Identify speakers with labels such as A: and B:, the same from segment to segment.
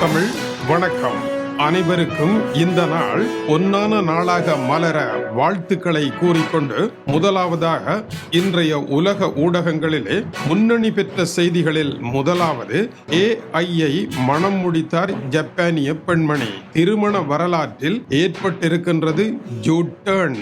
A: தமிழ் வணக்கம். அனைவருக்கும் இந்த நாள் பொன்னான நாளாக மலர வாழ்த்துக்களை கூறிக்கொண்டு முதலாவதாக இன்றைய உலக ஊடகங்களிலே முன்னணி பெற்ற செய்திகளில் முதலாவது ஏஐயை மனம் முடித்தார் ஜப்பானிய பெண்மணி. திருமண வரலாற்றில் ஏற்பட்டிருக்கின்றது ஜூட்டர்ன்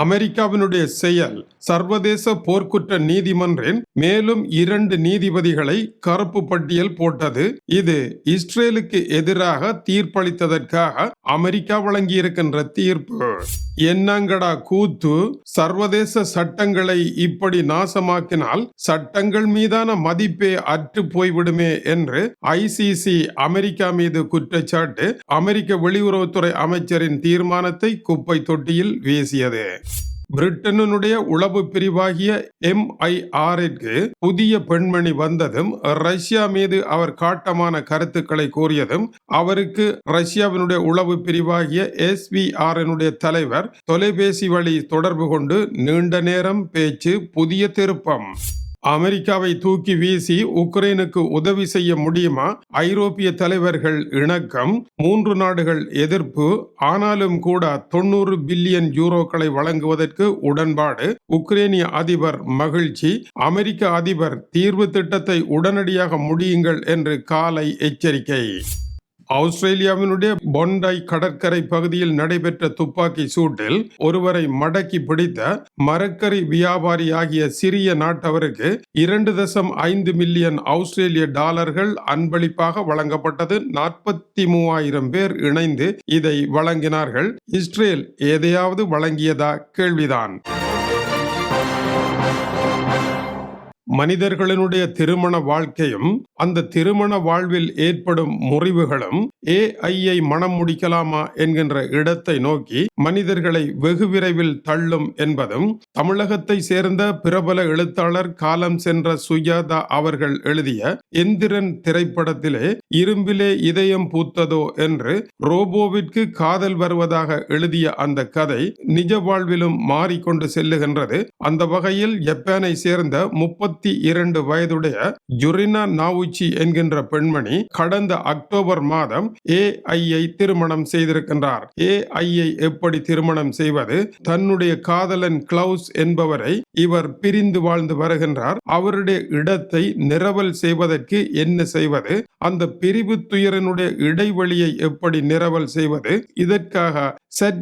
A: அமெரிக்காவினுடைய செயல் சர்வதேச போர்க்குற்ற நீதிமன்றின் மேலும் இரண்டு நீதிபதிகளை கருப்பு பட்டியல் போட்டது. இது இஸ்ரேலுக்கு எதிராக தீர்ப்பளித்ததற்காக அமெரிக்கா வழங்கியிருக்கின்ற தீர்ப்பு. என்னங்கடா கூத்து? சர்வதேச சட்டங்களை இப்படி நாசமாக்கினால் சட்டங்கள் மீதான மதிப்பே அற்று போய்விடுமே என்று ஐசிசி அமெரிக்கா மீது குற்றச்சாட்டு அமெரிக்க வெளியுறவுத்துறை அமைச்சரின் தீர்மானத்தை குப்பை தொட்டியில் வீசியது. பிரிட்டனுடைய உளவு பிரிவாகிய எம்ஐஆரிற்கு புதிய பெண்மணி வந்ததும் ரஷ்யா மீது அவர் காட்டமான கருத்துக்களை கூறியதும் அவருக்கு ரஷ்யாவினுடைய உளவு பிரிவாகிய எஸ்விஆரனுடைய தலைவர் தொலைபேசி வழி தொடர்பு கொண்டு நீண்ட நேரம் பேச்சு புதிய திருப்பம். அமெரிக்காவை தூக்கி வீசி உக்ரைனுக்கு உதவி செய்ய முடியுமா? ஐரோப்பிய தலைவர்கள் இணக்கம் மூன்று நாடுகள் எதிர்ப்பு ஆனாலும் கூட தொண்ணூறு பில்லியன் யூரோக்களை வழங்குவதற்கு உடன்பாடு உக்ரைனிய அதிபர் மகிழ்ச்சி அமெரிக்க அதிபர் தீர்வு திட்டத்தை உடனடியாக முடியுங்கள் என்று காலை எச்சரிக்கை. ஆஸ்திரேலியாவினுடைய பொண்டாய் கடற்கரை பகுதியில் நடைபெற்ற துப்பாக்கி சூட்டில் ஒருவரை மடக்கி பிடித்த மரக்கறி வியாபாரி ஆகிய சிறிய நாட்டவருக்கு இரண்டு தசம் ஐந்து மில்லியன் ஆஸ்திரேலிய டாலர்கள் அன்பளிப்பாக வழங்கப்பட்டது. நாற்பத்தி மூவாயிரம் பேர் இணைந்து இதை வழங்கினார்கள். இஸ்ரேல் எதையாவது வழங்கியதா? கேள்விதான். மனிதர்களினுடைய திருமண வாழ்க்கையும் அந்த திருமண வாழ்வில் ஏற்படும் முறிவுகளும் ஏஐயை மனம் முடிக்கலாமா என்கின்ற இடத்தை நோக்கி மனிதர்களை வெகு விரைவில் தள்ளும் என்பதும் தமிழகத்தை சேர்ந்த பிரபல எழுத்தாளர் காலம் சென்ற சுஜாதா அவர்கள் எழுதிய எந்திரன் திரைப்படத்திலே இரும்பிலே இதயம் பூத்ததோ என்று ரோபோவிற்கு காதல் வருவதாக எழுதிய அந்த கதை நிஜ வாழ்விலும் மாறிக்கொண்டு செல்லுகின்றது. அந்த வகையில் ஜப்பானை சேர்ந்த முப்பத்தி இரண்டு வயதுடைய ஜுரினா நாவுச்சி என்கின்ற பெண்மணி கடந்த அக்டோபர் மாதம் ஏஐயை திருமணம் செய்திருக்கின்றார். ஏஐயை எப்படி திருமணம் செய்வது தன்னுடைய காதலன் கிளவுஸ் என்பவரை இவர் பிரிந்து வாழ்ந்து வருகின்றார். அவருடைய இடத்தை நிரவல் செய்வதற்கு என்ன செய்வது அந்த பிரிவு துயரனுடைய இடைவெளியை எப்படி நிரவல் செய்வது இதற்காக சட்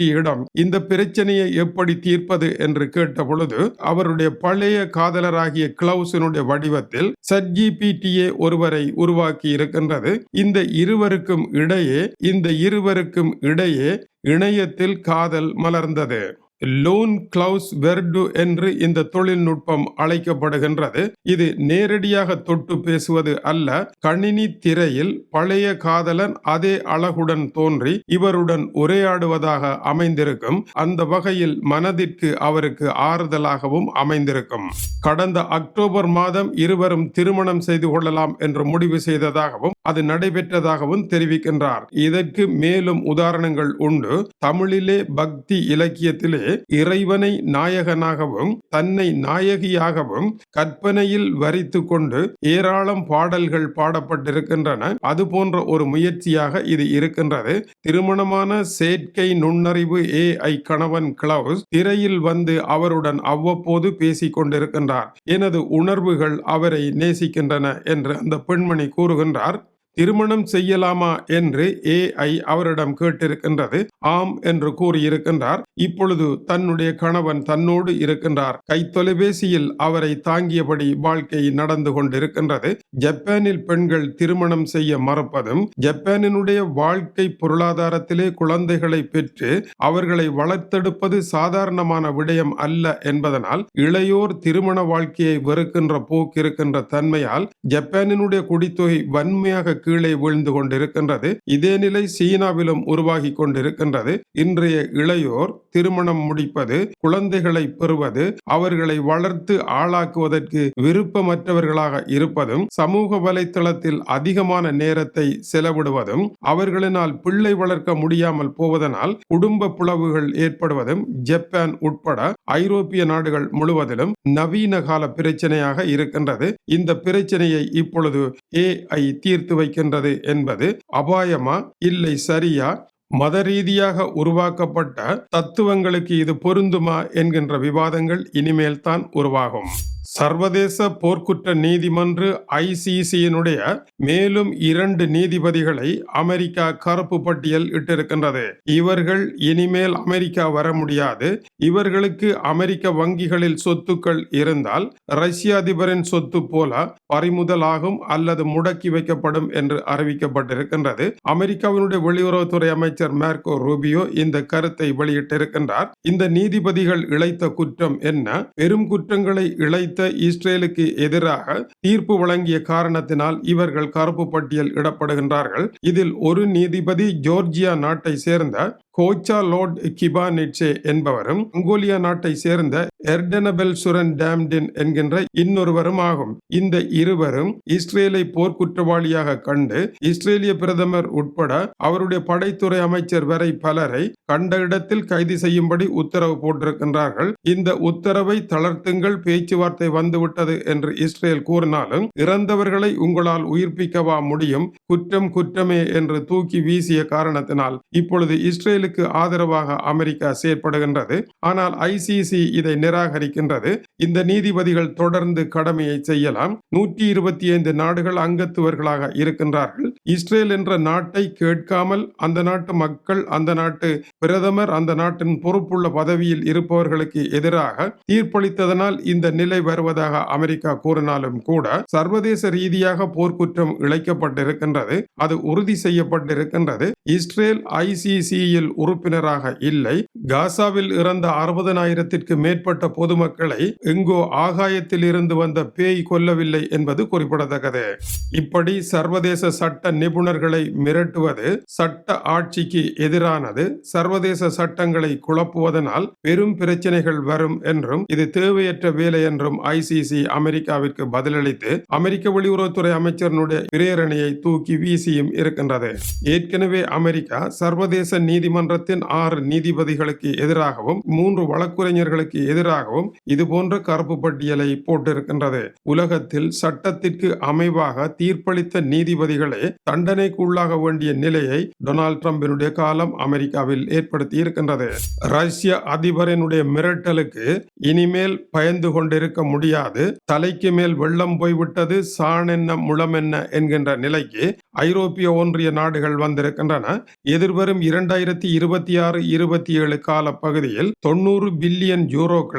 A: இடம் இந்த பிரச்சனையை எப்படி தீர்ப்பது என்று கேட்ட பொழுது அவருடைய பழைய காதலர் ஆகிய கிளவுசனுடைய வடிவத்தில் சட்ஜிபிடிஏ ஒருவரை உருவாக்கி இருக்கின்றது. இந்த இருவருக்கும் இடையே இந்த இருவருக்கும் இடையே இணையத்தில் காதல் மலர்ந்தது. லோன் கிளவுஸ் வெர்டு என்று இந்த தொழில்நுட்பம் அழைக்கப்படுகின்றது. இது நேரடியாக தொட்டு பேசுவது அல்ல. கணினி திரையில் பழைய காதலன் அதே அழகுடன் தோன்றி இவருடன் உரையாடுவதாக அமைந்திருக்கும். அந்த வகையில் மனதிற்கு அவருக்கு ஆறுதலாகவும் அமைந்திருக்கும். கடந்த அக்டோபர் மாதம் இருவரும் திருமணம் செய்து கொள்ளலாம் என்று முடிவு செய்ததாகவும் அது நடைபெற்றதாகவும் தெரிவிக்கின்றார். இதற்கு மேலும் உதாரணங்கள் உண்டு. தமிழிலே பக்தி இலக்கியத்திலே இறைவனை நாயகனாகவும் தன்னை நாயகியாகவும் கற்பனையில் வரித்து கொண்டு ஏராளம் பாடல்கள் பாடப்பட்டிருக்கின்றன. அது போன்ற ஒரு முயற்சியாக இது இருக்கின்றது. திருமணமான செயற்கை நுண்ணறிவு ஏ ஐ கணவன் கிளவுஸ் திரையில் வந்து அவருடன் அவ்வப்போது பேசிக் கொண்டிருக்கின்றார். எனது உணர்வுகள் அவரை நேசிக்கின்றன என்று அந்த பெண்மணி கூறுகின்றார். திருமணம் செய்யலாமா என்று ஏஐ அவரிடம் கேட்டிருக்கின்றது. ஆம் என்று கூறியிருக்கின்றார். இப்பொழுது தன்னுடைய கணவன் தன்னோடு இருக்கின்றார். கைத்தொலைபேசியில் அவரை தாங்கியபடி வாழ்க்கை நடந்து கொண்டிருக்கின்றது. ஜப்பானில் பெண்கள் திருமணம் செய்ய மறுப்பதும் ஜப்பானினுடைய வாழ்க்கை பொருளாதாரத்திலே குழந்தைகளை பெற்று அவர்களை வளர்த்தெடுப்பது சாதாரணமான விடயம் அல்ல என்பதனால் இளையோர் திருமண வாழ்க்கையை வெறுக்கின்ற போக்கிருக்கின்ற தன்மையால் ஜப்பானினுடைய குடித்தொகை வன்மையாக கீழே வீழ்ந்து கொண்டிருக்கின்றது. இதே நிலை சீனாவிலும் உருவாகி கொண்டிருக்கின்றது. இன்றைய இளையோர் திருமணம் முடிப்பது குழந்தைகளை பெறுவது அவர்களை வளர்த்து ஆளாக்குவதற்கு விருப்பமற்றவர்களாக இருப்பதும் சமூக வலைத்தளத்தில் அதிகமான நேரத்தை செலவிடுவதும் அவர்களினால் பிள்ளை வளர்க்க முடியாமல் போவதனால் குடும்ப புலவுகள் ஏற்படுவதும் ஜப்பான் உட்பட ஐரோப்பிய நாடுகள் முழுவதிலும் நவீன கால பிரச்சனையாக இருக்கின்றது. இந்த பிரச்சனையை இப்பொழுது ஏஐ தீர்த்து வைக்கின்றது என்பது அபாயமா? இல்லை சரியா? மத ரீதியாக உருவாக்கப்பட்ட தத்துவங்களுக்கு இது பொருந்துமா? என்கின்ற விவாதங்கள் இனிமேல் தான் உருவாகும். சர்வதேச போர்க்குற்ற நீதிமன்று ஐசிசியினுடைய மேலும் இரண்டு நீதிபதிகளை அமெரிக்கா கருப்பு பட்டியல் இட்டிருக்கின்றது. இவர்கள் இனிமேல் அமெரிக்கா வர முடியாது. இவர்களுக்கு அமெரிக்க வங்கிகளில் சொத்துக்கள் இருந்தால் ரஷ்ய அதிபரின் சொத்து போல பறிமுதலாகும் அல்லது முடக்கி வைக்கப்படும் என்று அறிவிக்கப்பட்டிருக்கின்றது. அமெரிக்காவினுடைய வெளியுறவுத்துறை அமைச்சர் மேர்கோ ரூபியோ இந்த கருத்தை வெளியிட்டிருக்கின்றார். இந்த நீதிபதிகள் இழைத்த குற்றம் என்ன? பெரும் குற்றங்களை இழைத்த இஸ்ரேலுக்கு எதிராக தீர்ப்பு வழங்கிய காரணத்தினால் இவர்கள் கருப்பு பட்டியல் இடப்படுகின்றார்கள். இதில் ஒரு நீதிபதி ஜோர்ஜியா நாட்டை சேர்ந்த கோச்சா லோட் கிபானிட்சே என்பவரும் மங்கோலியா நாட்டை சேர்ந்த எர்டனபெல் சுரன் டேம்டின் என்கின்ற இன்னொருவரும் ஆகும். இந்த இருவரும் இஸ்ரேலை போர்க்குற்றவாளியாக கண்டு இஸ்ரேலிய பிரதமர் உட்பட அவருடைய படைத்துறை அமைச்சர் வரை பலரை கண்ட இடத்தில் கைது செய்யும்படி உத்தரவு போட்டிருக்கின்றார்கள். இந்த உத்தரவை தளர்த்துங்கள் பேச்சுவார்த்தை வந்துவிட்டது என்று இஸ்ரேல் கூறினாலும் இறந்தவர்களை உங்களால் உயிர்ப்பிக்கவா முடியும்? குற்றம் குற்றமே என்று தூக்கி வீசிய காரணத்தினால் இப்பொழுது இஸ்ரேலுக்கு ஆதரவாக அமெரிக்கா செயற்படுகின்றது. ஆனால் ஐசிசி இதை நிராகரிக்கின்றது. இந்த நீதிபதிகள் தொடர்ந்து கடமையை செய்யலாம். நூற்றி இருபத்தி ஐந்து நாடுகள் அங்கத்துவர்களாக இருக்கின்றார்கள். இஸ்ரேல் என்ற நாட்டை கேட்காமல் அந்த நாட்டு மக்கள் அந்த நாட்டு பிரதமர் அந்த நாட்டின் பொறுப்புள்ள பதவியில் இருப்பவர்களுக்கு எதிராக தீர்ப்பளித்ததனால் இந்த நிலை வருவதாக அமெரிக்கா கூறினாலும் கூட சர்வதேச ரீதியாக போர்க்குற்றம் இழைக்கப்பட்டிருக்கின்றது. அது உறுதி செய்யப்பட்டிருக்கின்றது. இஸ்ரேல் ஐசிசியில் உறுப்பினராக இல்லை. காசாவில் இறந்த அறுபதனாயிரத்திற்கு மேற்பட்ட பொதுமக்களை எங்கோ ஆகாயத்தில் இருந்து வந்த பேய் கொல்லவில்லை என்பது குறிப்பிடத்தக்கது. இப்படி சர்வதேச சட்ட நிபுணர்களை மிரட்டுவது சட்ட ஆட்சிக்கு எதிரானது. சர்வதேச சட்டங்களை குழப்புவதனால் பெரும் பிரச்சனைகள் வரும் என்றும் இது தேவையற்ற வேலை என்றும் ஐசிசி அமெரிக்காவிற்கு பதிலளித்து அமெரிக்க வெளியுறவுத்துறை அமைச்சரினுடைய பிரேரணையை தூக்கி வீசியும் இருக்கின்றது. ஏற்கனவே அமெரிக்கா சர்வதேச நீதிமன்றத்தின் ஆறு நீதிபதிகளுக்கு எதிராகவும் மூன்று வழக்குரைஞர்களுக்கு எதிராகவும் இதுபோன்ற கருப்பு பட்டியலை போட்டிருக்கின்றது. உலகத்தில் சட்டத்திற்கு அமைவாக தீர்ப்பளித்த நீதிபதிகளே தண்டனைக்கு உள்ளாக வேண்டிய நிலையை டொனால்ட் ட்ரம்பினுடைய காலம் அமெரிக்காவில் ஏற்படுத்தி இருக்கின்றது. ரஷ்ய அதிபரினுடைய மிரட்டலுக்கு இனிமேல் பயந்து கொண்டிருக்க முடியாது. தலைக்கு மேல் வெள்ளம் போய்விட்டது சாணென்ன முளமென்ன என்கின்ற நிலைக்கு ஐரோப்பிய ஒன்றிய நாடுகள் வந்திருக்கின்றன. எதிர்வரும் இரண்டாயிரத்தி இருபத்தி ஆறு இருபத்தி ஏழு கால பகுதியில் தொண்ணூறு பில்லியன் யூரோக்கள்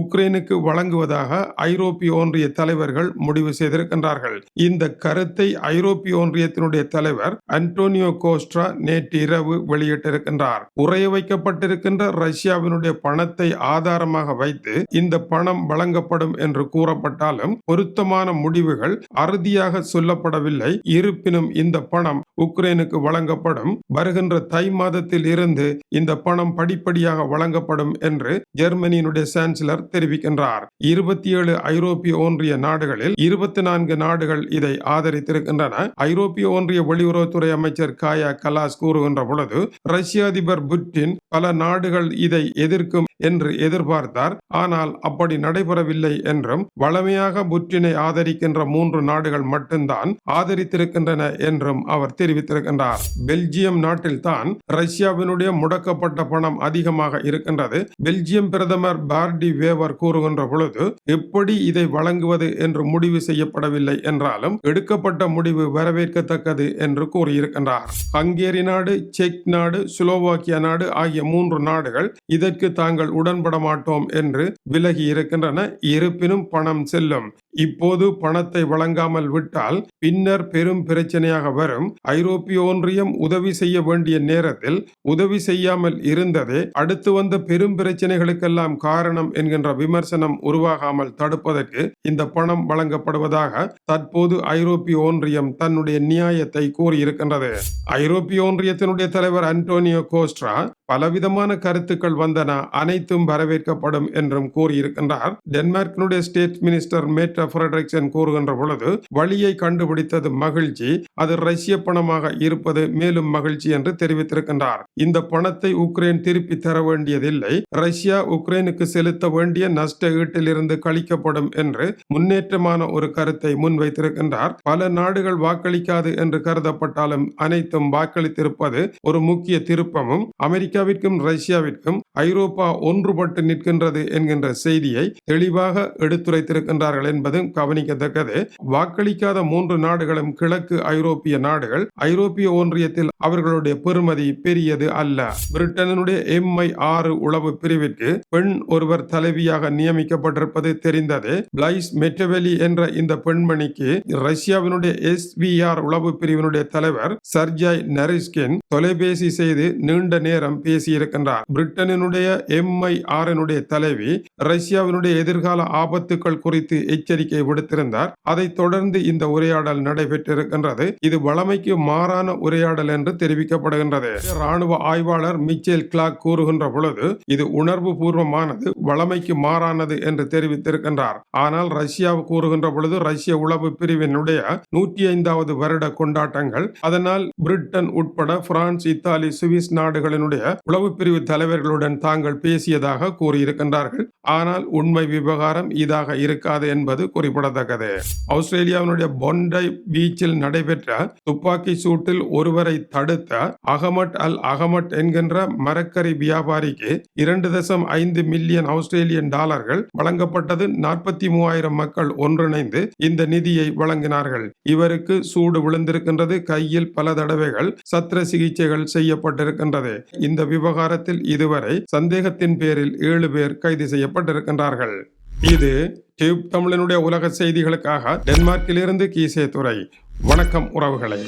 A: உக்ரைனுக்கு வழங்குவதாக ஐரோப்பிய ஒன்றிய தலைவர்கள் முடிவு செய்திருக்கின்றார்கள். இந்த கருத்தை ஐரோப்பிய ஒன்றியத்தினுடைய தலைவர் அன்டோனியோ கோஸ்ட்ரா நேற்று இரவு வெளியிட்டிருக்கின்றார். உறைய வைக்கப்பட்டிருக்கின்ற ரஷ்யாவினுடைய பணத்தை ஆதாரமாக வைத்து இந்த பணம் வழங்கப்படும் என்று கூறப்பட்டாலும் பொருத்தமான முடிவுகள் அறுதியாக சொல்லப்படவில்லை. இருப்பினும் இந்த பணம் உக்ரைனுக்கு வழங்கப்படும். வருகின்ற தை மாதத்தில் இருந்து இந்த பணம் படிப்படியாக வழங்கப்படும் என்று ஜெர்மனியினுடைய சான்சலர் தெரிவிக்கின்றார். இருபத்தி ஏழு ஐரோப்பிய ஒன்றிய நாடுகளில் இருபத்தி நான்கு நாடுகள் இதை ஆதரித்திருக்கின்றன. ஐரோப்பிய ஒன்றிய வெளியுறவுத்துறை அமைச்சர் காயா கலாஸ் கூறுகின்ற பொழுது ரஷ்ய அதிபர் புட்டின் பல நாடுகள் இதை எதிர்க்கும் என்று எதிர்பார்த்தார். ஆனால் அப்படி நடைபெறவில்லை என்றும் வளமையாக புட்டினை ஆதரிக்கின்ற மூன்று நாடுகள் மட்டும்தான் ஆதரித்திருக்கின்றன என்றும் அவர் தெரிவித்திருக்கின்றார். பெல்ஜியம் நாட்டில் தான் ரஷ்யாவினுடைய முடக்கப்பட்ட பணம் அதிகமாக இருக்கின்றது. பெல்ஜியம் பிரதமர் பார் பார்டி வேவர் கூறுகின்ற பொழுது எப்படி இதை வழங்குவது என்று முடிவு செய்யப்படவில்லை என்றாலும் எடுக்கப்பட்ட முடிவு வரவேற்கத்தக்கது என்று கூறியிருக்கின்றார். ஹங்கேரி நாடு செக் நாடு சுலோவாக்கியா நாடு ஆகிய மூன்று நாடுகள் இதற்கு தாங்கள் உடன்பட மாட்டோம் என்று விலகி இருக்கின்றன இருப்பினும் பணம் செல்லும். இப்போது பணத்தை வழங்காமல் விட்டால் பின்னர் பெரும் பிரச்சனையாக வரும். ஐரோப்பிய ஒன்றியம் உதவி செய்ய வேண்டிய நேரத்தில் உதவி செய்யாமல் இருந்ததே அடுத்து வந்த பெரும் பிரச்சனைகளுக்கெல்லாம் காரணம் என்கின்ற விமர்சனம் உருவாகாமல் தடுப்பதற்கு இந்த பணம் வழங்கப்படுவதாக தற்போது ஐரோப்பிய ஒன்றியம் தன்னுடைய நியாயத்தை கூறியிருக்கின்றது. ஐரோப்பிய ஒன்றியத்தினுடைய தலைவர் அன்டோனியோ கோஸ்ட்ரா பலவிதமான கருத்துக்கள் வந்தன அனைத்தும் வரவேற்கப்படும் என்றும் கூறியிருக்கின்றார். டென்மார்க்கினுடைய state minister Mette Mette Frederiksen கூறுகின்ற பொழுது வழியை கண்டுபிடித்தது மகிழ்ச்சி அது ரஷ்ய பணமாக இருப்பது மேலும் மகிழ்ச்சி என்று தெரிவித்திருக்கின்றார். இந்த பணத்தை உக்ரைன் திருப்பி தர வேண்டியதில்லை. ரஷ்யா உக்ரைனுக்கு செலுத்த வேண்டிய நஷ்ட ஈட்டிலிருந்து கழிக்கப்படும் என்று முன்னேற்றமான ஒரு கருத்தை முன்வைத்திருக்கின்றார். பல நாடுகள் வாக்களிக்காது என்று கருதப்பட்டாலும் அனைத்தும் வாக்களித்திருப்பது ஒரு முக்கிய திருப்பமும் அமெரிக்காவிற்கும் ரஷ்யாவிற்கும் ஐரோப்பா ஒன்றுபட்டு நிற்கின்றது என்கின்ற செய்தியை தெளிவாக எடுத்துரைத்திருக்கின்றார்கள் என்பதும் கவனிக்கத்தக்கது. வாக்களிக்காத மூன்று நாடுகளும் கிழக்கு ஐரோப்பிய நாடுகள். ஐரோப்பிய ஒன்றியத்தில் அவர்களுடைய பெருமதி பெரியது அல்ல. பிரிட்டனுடைய எம்ஐ ஆறு உளவு பிரிவிற்கு பெண் ஒருவர் தலைவியாக நியமிக்கப்பட்டிருப்பது தெரிந்தது. பிளைஸ் மெட்டவெலி என்ற இந்த பெண்மணிக்கு ரஷ்யாவினுடைய எஸ்விஆர் உளவு பிரிவினுடைய தலைவர் சர்ஜாய் நரிஸ்கின் தொலைபேசி செய்து நீண்ட நேரம் பேசியிருக்கின்றார். பிரிட்டனினுடைய எம்ஐ ஆறினுடைய தலைவி ரஷ்யாவினுடைய எதிர்கால ஆபத்துக்கள் குறித்து எச்சரிக்கை விடுத்திருந்தார். அதைத் தொடர்ந்து இந்த உரையாடல் நடைபெற்றிருக்கின்றது. இது வளமைக்கு மாறான உரையாடல் என்று தெரிவிக்கப்படுகின்றது. ராணுவ ஆய்வாளர் மிச்சேல் கிளாக் கூறுகின்ற பொழுது இது உணர்வு பூர்வமானது வளமைக்கு மாறானது என்று தெரிவித்திருக்கின்றார். ஆனால் ரஷ்யா கூறுகின்ற பொழுது ரஷ்ய உளவு பிரிவினுடைய நூற்றி ஐந்தாவது வருட கொண்டாட்டங்கள் அதனால் பிரிட்டன் உட்பட பிரான்ஸ் இத்தாலி சுவிஸ் நாடுகளினுடைய உளவு பிரிவு தலைவர்களுடன் தாங்கள் பேசியதாக கூறியிருக்கின்றார்கள். ஆனால் உண்மை விவகாரம் இதாக இருக்காது என்பது குறிப்பிடத்தக்கது. ஆஸ்திரேலியாவினுடைய பொண்டை பீச்சில் நடைபெற்ற துப்பாக்கி சூட்டில் ஒருவரை தடுத்த அகமட் அல் அகமட் என்கின்ற மரக்கறி வியாபாரிக்கு இரண்டு தசம் ஐந்து மில்லியன் ஆஸ்திரேலியன் டாலர்கள் வழங்கப்பட்டது. நாற்பத்தி மூவாயிரம் மக்கள் ஒன்றிணைந்து இந்த நிதியை வழங்கினார்கள். இவருக்கு சூடு விழுந்திருக்கின்றது. கையில் பல தடவைகள் சத்திர சிகிச்சைகள் செய்யப்பட்டிருக்கின்றது. இந்த விவகாரத்தில் இதுவரை சந்தேகத்தின் பேரில் ஏழு பேர் கைது செய்யப்பட்டிருக்கின்றார்கள். இது டியூப் தமிழனுடைய உலக செய்திகளுக்காக டென்மார்க்கிலிருந்து கீசே துறை வணக்கம் உறவுகளே.